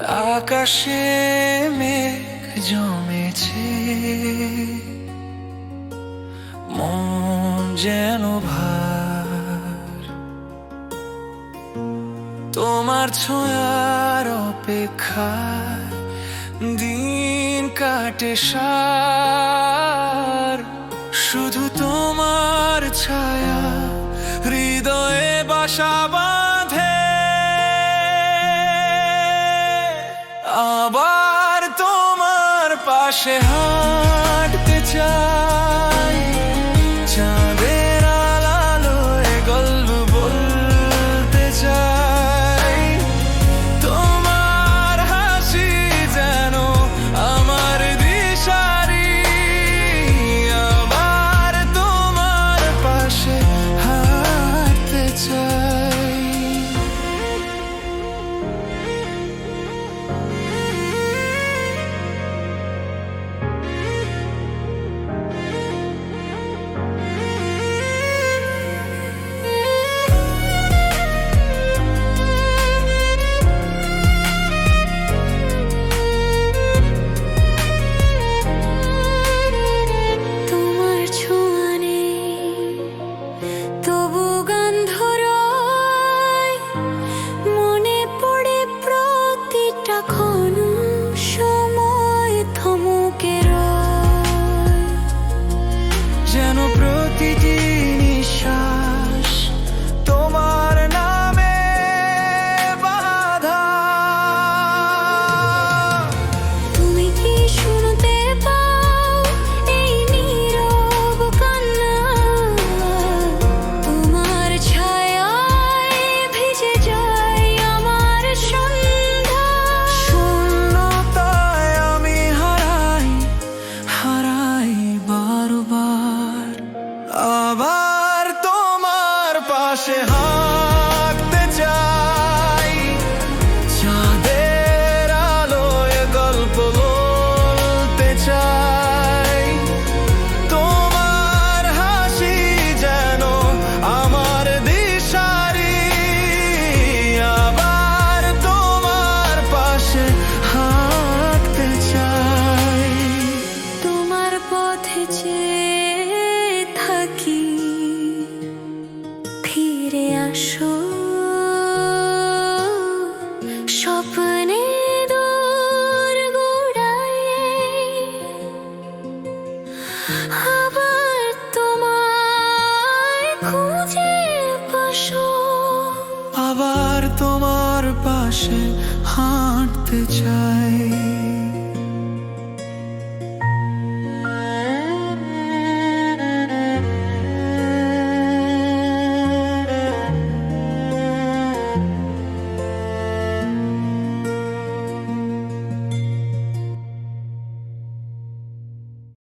আকাশে মেঘ জমেছে। মন যেন ভার। তোমার ছোঁয়ার অপেক্ষা দিন কাটে সার। শুধু তোমার ছায়া, হৃদয়ে বাসা বাতাসে হাঁটতে চাই। did you. সে আবার তোমার পাশে হাঁটতে চাই।